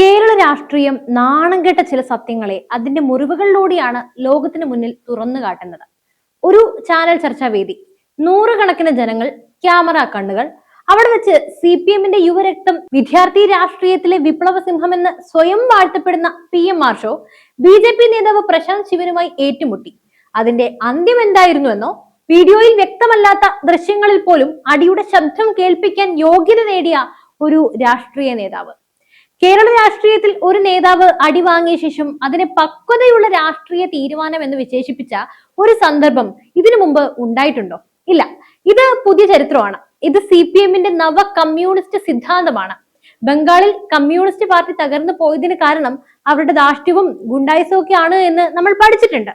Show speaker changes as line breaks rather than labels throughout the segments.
കേരള രാഷ്ട്രീയം നാണം കെട്ട ചില സത്യങ്ങളെ അതിന്റെ മുറിവുകളിലൂടെയാണ് ലോകത്തിന് മുന്നിൽ തുറന്നു കാട്ടുന്നത് ഒരു ചാനൽ ചർച്ചാ വേദി നൂറുകണക്കിന് ജനങ്ങൾ ക്യാമറ കണ്ണുകൾ അവിടെ വെച്ച് സി പി എമ്മിന്റെ യുവരക്തം വിദ്യാർത്ഥി രാഷ്ട്രീയത്തിലെ വിപ്ലവ സിംഹമെന്ന് സ്വയം വാഴ്ത്തപ്പെടുന്ന P M Arsho B J P നേതാവ് പ്രശാന്ത് ശിവനുമായി ഏറ്റുമുട്ടി അതിന്റെ അന്ത്യം എന്തായിരുന്നുവെന്നോ വീഡിയോയിൽ വ്യക്തമല്ലാത്ത ദൃശ്യങ്ങളിൽ പോലും അടിയുടെ ശബ്ദം കേൾപ്പിക്കാൻ യോഗ്യത നേടിയ ഒരു രാഷ്ട്രീയ നേതാവ് കേരള രാഷ്ട്രീയത്തിൽ ഒരു നേതാവ് അടിവാങ്ങിയ ശേഷം അതിനെ പക്വതയുള്ള രാഷ്ട്രീയ തീരുമാനം എന്ന് വിശേഷിപ്പിച്ച ഒരു സന്ദർഭം ഇതിനു മുമ്പ് ഉണ്ടായിട്ടുണ്ടോ ഇല്ല ഇത് പുതിയ ചരിത്രമാണ് ഇത് സി പി എമ്മിന്റെ നവ കമ്മ്യൂണിസ്റ്റ് സിദ്ധാന്തമാണ് ബംഗാളിൽ കമ്മ്യൂണിസ്റ്റ് പാർട്ടി തകർന്നു പോയതിന് കാരണം അവരുടെ ധാർഷ്ട്യവും ഗുണ്ടായുസൊക്കെ ആണ് എന്ന് നമ്മൾ പഠിച്ചിട്ടുണ്ട്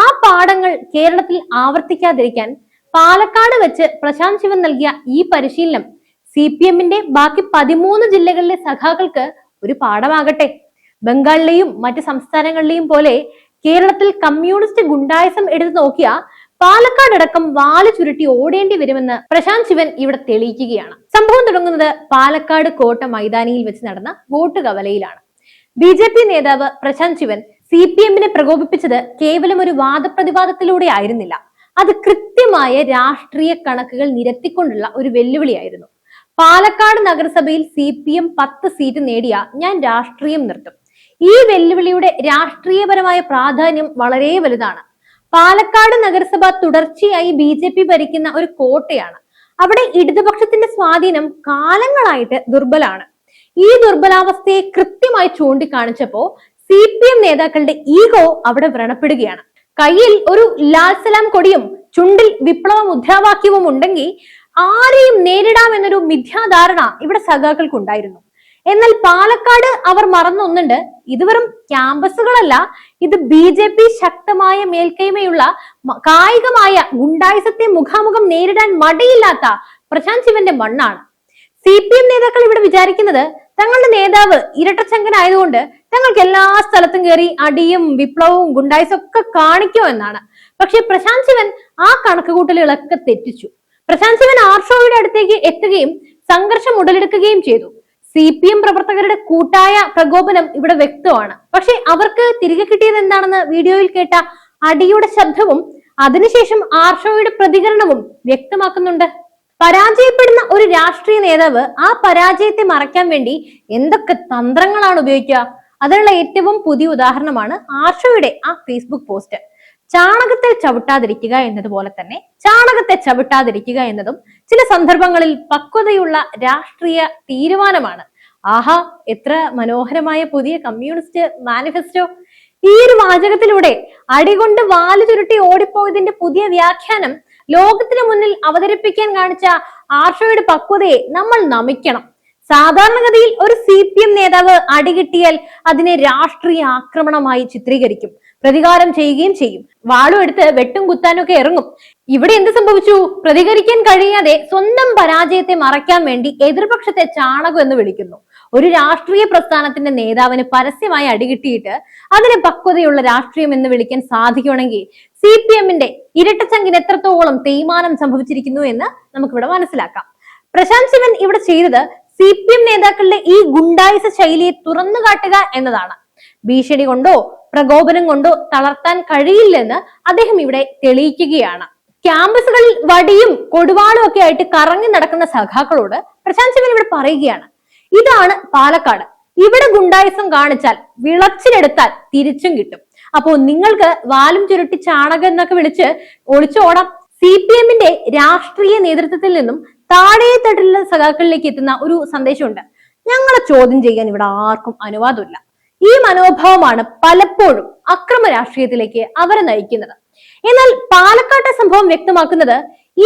ആ പാഠങ്ങൾ കേരളത്തിൽ ആവർത്തിക്കാതിരിക്കാൻ പാലക്കാട് വെച്ച് പ്രശാന്ത് ശിവൻ നൽകിയ ഈ പരിശീലനം സി പി എമ്മിന്റെ ബാക്കി പതിമൂന്ന് ജില്ലകളിലെ സഖാക്കൾക്ക് ഒരു പാഠമാകട്ടെ ബംഗാളിലെയും മറ്റ് സംസ്ഥാനങ്ങളിലെയും പോലെ കേരളത്തിൽ കമ്മ്യൂണിസ്റ്റ് ഗുണ്ടായസം എടുത്തു നോക്കിയ പാലക്കാടടക്കം വാല് ചുരുട്ടി ഓടേണ്ടി വരുമെന്ന് പ്രശാന്ത് ശിവൻ ഇവിടെ തെളിയിക്കുകയാണ് സംഭവം തുടങ്ങുന്നത് പാലക്കാട് കോട്ട മൈതാനിയിൽ വെച്ച് നടന്ന വോട്ട് കവലയിലാണ് ബി ജെ പി നേതാവ് പ്രശാന്ത് ശിവൻ സി പി എമ്മിനെ പ്രകോപിപ്പിച്ചത് കേവലം ഒരു വാദപ്രതിവാദത്തിലൂടെ ആയിരുന്നില്ല അത് കൃത്യമായ രാഷ്ട്രീയ കണക്കുകൾ നിരത്തിക്കൊണ്ടുള്ള ഒരു വെല്ലുവിളിയായിരുന്നു പാലക്കാട് നഗരസഭയിൽ സി പി എം പത്ത് സീറ്റ് നേടിയ ഞാൻ രാഷ്ട്രീയം നിർത്തും ഈ വെല്ലുവിളിയുടെ രാഷ്ട്രീയപരമായ പ്രാധാന്യം വളരെ വലുതാണ് പാലക്കാട് നഗരസഭ തുടർച്ചയായി ബി ജെ പി ഭരിക്കുന്ന ഒരു കോട്ടയാണ് അവിടെ ഇടതുപക്ഷത്തിന്റെ സ്വാധീനം കാലങ്ങളായിട്ട് ദുർബലാണ് ഈ ദുർബലാവസ്ഥയെ കൃത്യമായി ചൂണ്ടിക്കാണിച്ചപ്പോ സി പി എം നേതാക്കളുടെ ഈഗോ അവിടെ വ്രണപ്പെടുകയാണ് കയ്യിൽ ഒരു ലാൽസലാം കൊടിയും ചുണ്ടിൽ വിപ്ലവ മുദ്രാവാക്യവും ഉണ്ടെങ്കിൽ ആരെയും നേരിടാം എന്നൊരു മിഥ്യാധാരണ ഇവിടെ സഖാക്കൾക്കുണ്ടായിരുന്നു എന്നാൽ പാലക്കാട് അവർ മറന്നൊന്നുണ്ട് ഇത് വെറും ക്യാമ്പസുകളല്ല ഇത് ബി ജെ പി ശക്തമായ മേൽക്കൈമയുള്ള കായികമായ ഗുണ്ടായുസത്തെ മുഖാമുഖം നേരിടാൻ മടിയില്ലാത്ത പ്രശാന്ത് ശിവന്റെ മണ്ണാണ് സി പി എം നേതാക്കൾ ഇവിടെ വിചാരിക്കുന്നത് തങ്ങളുടെ നേതാവ് ഇരട്ടച്ചങ്കനായതുകൊണ്ട് തങ്ങൾക്ക് എല്ലാ സ്ഥലത്തും കയറി അടിയും വിപ്ലവവും ഗുണ്ടായുസും ഒക്കെ കാണിക്കുമോ എന്നാണ് പക്ഷെ പ്രശാന്ത് ശിവൻ ആ കണക്കുകൂട്ടലുകളൊക്കെ തെറ്റിച്ചു പ്രശാന്ത് ശിവൻ ആർഷോയുടെ അടുത്തേക്ക് എത്തുകയും സംഘർഷം ഉടലെടുക്കുകയും ചെയ്തു സി പി എം പ്രവർത്തകരുടെ കൂട്ടായ പ്രകോപനം ഇവിടെ വ്യക്തമാണ് പക്ഷെ അവർക്ക് തിരികെ കിട്ടിയത് എന്താണെന്ന് വീഡിയോയിൽ കേട്ട അടിയുടെ ശബ്ദവും അതിനുശേഷം ആർഷോയുടെ പ്രതികരണവും വ്യക്തമാക്കുന്നുണ്ട് പരാജയപ്പെടുന്ന ഒരു രാഷ്ട്രീയ നേതാവ് ആ പരാജയത്തെ മറയ്ക്കാൻ വേണ്ടി എന്തൊക്കെ തന്ത്രങ്ങളാണ് ഉപയോഗിക്കുക അതിനുള്ള ഏറ്റവും പുതിയ ഉദാഹരണമാണ് ആർഷോയുടെ ആ ഫേസ്ബുക്ക് പോസ്റ്റ് ചാണകത്തെ ചവിട്ടാതിരിക്കുക എന്നതുപോലെ തന്നെ ചാണകത്തെ ചവിട്ടാതിരിക്കുക എന്നതും ചില സന്ദർഭങ്ങളിൽ പക്വതയുള്ള രാഷ്ട്രീയ തീരുമാനമാണ് ആഹാ എത്ര മനോഹരമായ പുതിയ കമ്മ്യൂണിസ്റ്റ് മാനിഫെസ്റ്റോ ഈ ഒരു വാചകത്തിലൂടെ അടികൊണ്ട് വാല് ചുരുട്ടി ഓടിപ്പോയതിന്റെ പുതിയ വ്യാഖ്യാനം ലോകത്തിന് മുന്നിൽ അവതരിപ്പിക്കാൻ കാണിച്ച ആർഷയുടെ പക്വതയെ നമ്മൾ നമിക്കണം സാധാരണഗതിയിൽ ഒരു സി പി എം നേതാവ് അടികിട്ടിയാൽ അതിനെ രാഷ്ട്രീയ ആക്രമണമായി ചിത്രീകരിക്കും പ്രതികാരം ചെയ്യുകയും ചെയ്യും വാളും എടുത്ത് വെട്ടും കുത്താനൊക്കെ ഇറങ്ങും ഇവിടെ എന്ത് സംഭവിച്ചു പ്രതികരിക്കാൻ കഴിയാതെ സ്വന്തം പരാജയത്തെ മറയ്ക്കാൻ വേണ്ടി എതിർപക്ഷത്തെ ചാണകം എന്ന് വിളിക്കുന്നു ഒരു രാഷ്ട്രീയ പ്രസ്ഥാനത്തിന്റെ നേതാവിന് പരസ്യമായി അടികിട്ടിയിട്ട് അതിന് പക്വതയുള്ള രാഷ്ട്രീയം എന്ന് വിളിക്കാൻ സാധിക്കുമെങ്കിൽ സി പി എമ്മിന്റെ ഇരട്ടച്ചങ്കിന് എത്രത്തോളം തേയ്മാനം സംഭവിച്ചിരിക്കുന്നു എന്ന് നമുക്കിവിടെ മനസ്സിലാക്കാം പ്രശാന്ത് ശിവൻ ഇവിടെ ചെയ്തത് സി പി എം നേതാക്കളുടെ ഈ ഗുണ്ടായിസ ശൈലിയെ തുറന്നു കാട്ടുക എന്നതാണ് ഭീഷണി കൊണ്ടോ പ്രകോപനം കൊണ്ടോ തളർത്താൻ കഴിയില്ലെന്ന് അദ്ദേഹം ഇവിടെ തെളിയിക്കുകയാണ് ക്യാമ്പസുകളിൽ വടിയും കൊടുവാളും ഒക്കെ ആയിട്ട് കറങ്ങി നടക്കുന്ന സഖാക്കളോട് പ്രശാന്ത് ശിവൻ ഇവിടെ പറയുകയാണ് ഇതാണ് പാലക്കാട് ഇവിടെ ഗുണ്ടായിസം കാണിച്ചാൽ വിളച്ചിലെടുത്താൽ തിരിച്ചും കിട്ടും അപ്പോ നിങ്ങൾക്ക് വാലും ചുരുട്ടി ചാണകം എന്നൊക്കെ വിളിച്ച് ഒളിച്ചോടാം സി പി എമ്മിന്റെ രാഷ്ട്രീയ നേതൃത്വത്തിൽ നിന്നും താഴെ തട്ടിലുള്ള സഖാക്കളിലേക്ക് എത്തുന്ന ഒരു സന്ദേശമുണ്ട് ഞങ്ങളെ ചോദ്യം ചെയ്യാൻ ഇവിടെ ആർക്കും അനുവാദമില്ല ഈ മനോഭാവമാണ് പലപ്പോഴും അക്രമ രാഷ്ട്രീയത്തിലേക്ക് അവരെ നയിക്കുന്നത് എന്നാൽ പാലക്കാട്ടെ സംഭവം വ്യക്തമാക്കുന്നത്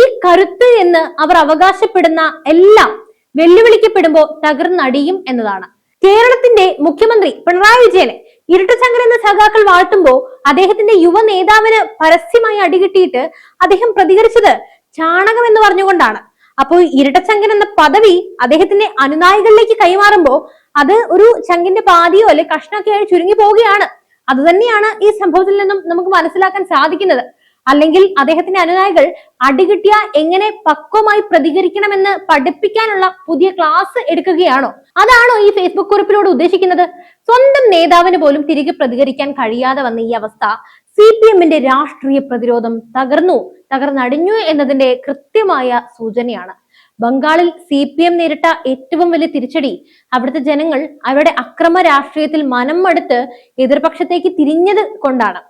ഈ കരുത്ത് എന്ന് അവർ അവകാശപ്പെടുന്ന എല്ലാം വെല്ലുവിളിക്കപ്പെടുമ്പോൾ തകർന്നടിയും എന്നതാണ് കേരളത്തിന്റെ മുഖ്യമന്ത്രി പിണറായി വിജയനെ ഇരുട്ടുശങ്കർ എന്ന സഖാക്കൾ വാഴ്ത്തുമ്പോൾ അദ്ദേഹത്തിന്റെ യുവ നേതാവിന് പരസ്യമായി അടികിട്ടിയിട്ട് അദ്ദേഹം പ്രതികരിച്ചത് ചാണകം എന്ന് പറഞ്ഞുകൊണ്ടാണ് അപ്പോൾ ഇരട്ടച്ചങ്കൻ എന്ന പദവി അദ്ദേഹത്തിന്റെ അനുനായികളിലേക്ക് കൈമാറുമ്പോൾ അത് ഒരു ചങ്കിന്റെ പാതിയോ അല്ലെ കഷ്ണമൊക്കെ ആയി ചുരുങ്ങി പോവുകയാണ് അത് തന്നെയാണ് ഈ സംഭവത്തിൽ നിന്നും നമുക്ക് മനസ്സിലാക്കാൻ സാധിക്കുന്നത് അല്ലെങ്കിൽ അദ്ദേഹത്തിന്റെ അനുനായികൾ അടികിട്ടിയ എങ്ങനെ പക്വമായി പ്രതികരിക്കണമെന്ന് പഠിപ്പിക്കാനുള്ള പുതിയ ക്ലാസ് എടുക്കുകയാണോ അതാണോ ഈ ഫേസ്ബുക്ക് കുറിപ്പിലൂടെ ഉദ്ദേശിക്കുന്നത് സ്വന്തം നേതാവിന് പോലും തിരികെ പ്രതികരിക്കാൻ കഴിയാതെ വന്ന ഈ അവസ്ഥ സി പി എമ്മിന്റെ രാഷ്ട്രീയ പ്രതിരോധം തകർന്നു തകർന്നടിഞ്ഞു എന്നതിന്റെ കൃത്യമായ സൂചനയാണ് ബംഗാളിൽ സി പി എം നേരിട്ട ഏറ്റവും വലിയ തിരിച്ചടി അവിടുത്തെ ജനങ്ങൾ അവരുടെ അക്രമ രാഷ്ട്രീയത്തിൽ മനം മടുത്ത് എതിർപക്ഷത്തേക്ക് തിരിഞ്ഞത് കൊണ്ടാണ്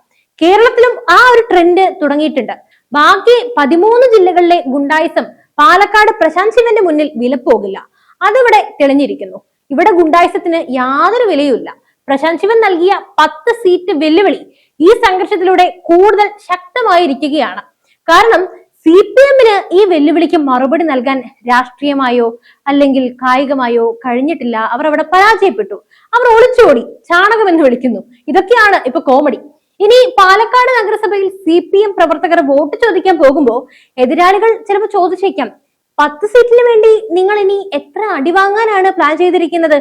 കേരളത്തിലും ആ ഒരു ട്രെൻഡ് തുടങ്ങിയിട്ടുണ്ട് ബാക്കി പതിമൂന്ന് ജില്ലകളിലെ ഗുണ്ടായിസം പാലക്കാട് പ്രശാന്ത് ശിവന്റെ മുന്നിൽ വിലപ്പോകില്ല അതിവിടെ തെളിഞ്ഞിരിക്കുന്നു ഇവിടെ ഗുണ്ടായിസത്തിന് യാതൊരു വിലയുമില്ല പ്രശാന്ത് ശിവൻ നൽകിയ പത്ത് സീറ്റ് വെല്ലുവിളി ഈ സംഘർഷത്തിലൂടെ കൂടുതൽ ശക്തമായിരിക്കുകയാണ് കാരണം സി പി എമ്മിന് ഈ വെല്ലുവിളിക്ക് മറുപടി നൽകാൻ രാഷ്ട്രീയമായോ അല്ലെങ്കിൽ കായികമായോ കഴിഞ്ഞിട്ടില്ല അവർ അവിടെ പരാജയപ്പെട്ടു അവർ ഒളിച്ചോടി ചാണകം എന്ന് വിളിക്കുന്നു ഇതൊക്കെയാണ് ഇപ്പൊ കോമഡി ഇനി പാലക്കാട് നഗരസഭയിൽ സി പി എം പ്രവർത്തകർ വോട്ട് ചോദിക്കാൻ പോകുമ്പോൾ എതിരാളികൾ ചിലപ്പോൾ ചോദിച്ചേക്കാം പത്ത് സീറ്റിന് വേണ്ടി നിങ്ങൾ ഇനി എത്ര അടിവാങ്ങാനാണ് പ്ലാൻ ചെയ്തിരിക്കുന്നത്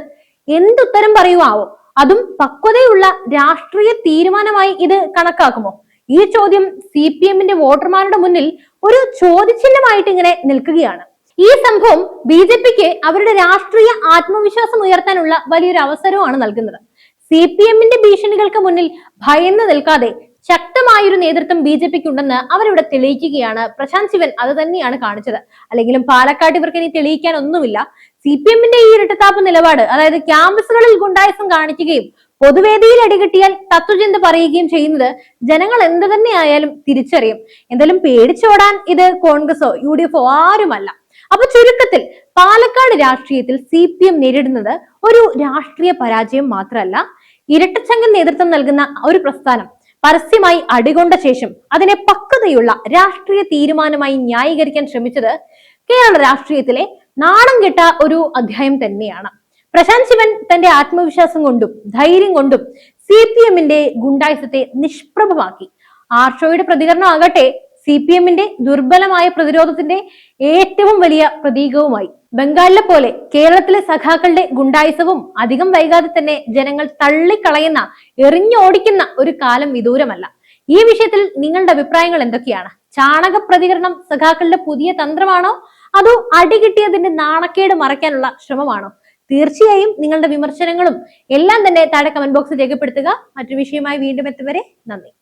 എന്തുത്തരം പറയുവാവോ അതും പക്വതയുള്ള രാഷ്ട്രീയ തീരുമാനമായി ഇത് കണക്കാക്കുമോ ഈ ചോദ്യം സി പി എമ്മിന്റെ വോട്ടർമാരുടെ മുന്നിൽ ഒരു ചോദ്യചിഹ്നമായിട്ട് ഇങ്ങനെ നിൽക്കുകയാണ് ഈ സംഭവം ബി ജെ പിക്ക് അവരുടെ രാഷ്ട്രീയ ആത്മവിശ്വാസം ഉയർത്താനുള്ള വലിയൊരു അവസരമാണ് നൽകുന്നത് സി പി എമ്മിന്റെ ഭീഷണികൾക്ക് മുന്നിൽ ഭയന്ന് നിൽക്കാതെ ശക്തമായൊരു നേതൃത്വം ബി ജെ പിക്ക് ഉണ്ടെന്ന് അവരിവിടെ തെളിയിക്കുകയാണ് പ്രശാന്ത് ശിവൻ അത് തന്നെയാണ് കാണിച്ചത് അല്ലെങ്കിലും പാലക്കാട് ഇവർക്ക് ഇനി തെളിയിക്കാൻ ഒന്നുമില്ല സി പി എമ്മിന്റെ ഈ ഇരട്ടത്താപ്പ് നിലപാട് അതായത് ക്യാമ്പസുകളിൽ ഗുണ്ടായസം കാണിക്കുകയും പൊതുവേദിയിൽ അടികിട്ടിയാൽ തത്വചിന്ത പറയുകയും ചെയ്യുന്നത് ജനങ്ങൾ എന്ത് തന്നെയായാലും തിരിച്ചറിയും എന്തായാലും പേടിച്ചോടാൻ ഇത് കോൺഗ്രസോ യു ഡി എഫോ ആരുമല്ല അപ്പൊ ചുരുക്കത്തിൽ പാലക്കാട് രാഷ്ട്രീയത്തിൽ സി പി എം നേരിടുന്നത് ഒരു രാഷ്ട്രീയ പരാജയം മാത്രമല്ല ഇരട്ടച്ചങ്ക നേതൃത്വം നൽകുന്ന ഒരു പ്രസ്ഥാനം പരസ്യമായി അടികൊണ്ട ശേഷം അതിനെ പക്വതയുള്ള രാഷ്ട്രീയ തീരുമാനമായി ന്യായീകരിക്കാൻ ശ്രമിച്ചത് കേരള രാഷ്ട്രീയത്തിലെ നാണം കെട്ട ഒരു അധ്യായം തന്നെയാണ് പ്രശാന്ത് ശിവൻ തന്റെ ആത്മവിശ്വാസം കൊണ്ടും ധൈര്യം കൊണ്ടും സി പി എമ്മിന്റെ ഗുണ്ടായുസത്തെ നിഷ്പ്രഭമാക്കി ആർഷോയുടെ പ്രതികരണം ആകട്ടെ സി പി എമ്മിന്റെ ദുർബലമായ പ്രതിരോധത്തിന്റെ ഏറ്റവും വലിയ പ്രതീകവുമായി ബംഗാളിലെ പോലെ കേരളത്തിലെ സഖാക്കളുടെ ഗുണ്ടായുസവും അധികം വൈകാതെ തന്നെ ജനങ്ങൾ തള്ളിക്കളയുന്ന എറിഞ്ഞോടിക്കുന്ന ഒരു കാലം വിദൂരമല്ല ഈ വിഷയത്തിൽ നിങ്ങളുടെ അഭിപ്രായങ്ങൾ എന്തൊക്കെയാണ് ചാണക പ്രതികരണം സഖാക്കളുടെ പുതിയ തന്ത്രമാണോ അതോ അടികിട്ടിയതിന്റെ നാണക്കേട് മറയ്ക്കാനുള്ള ശ്രമമാണോ തീർച്ചയായും നിങ്ങളുടെ വിമർശനങ്ങളും എല്ലാം തന്നെ താഴെ കമന്റ് ബോക്സിൽ രേഖപ്പെടുത്തുക മറ്റു വിഷയമായി വീണ്ടും എത്തുവരെ നന്ദി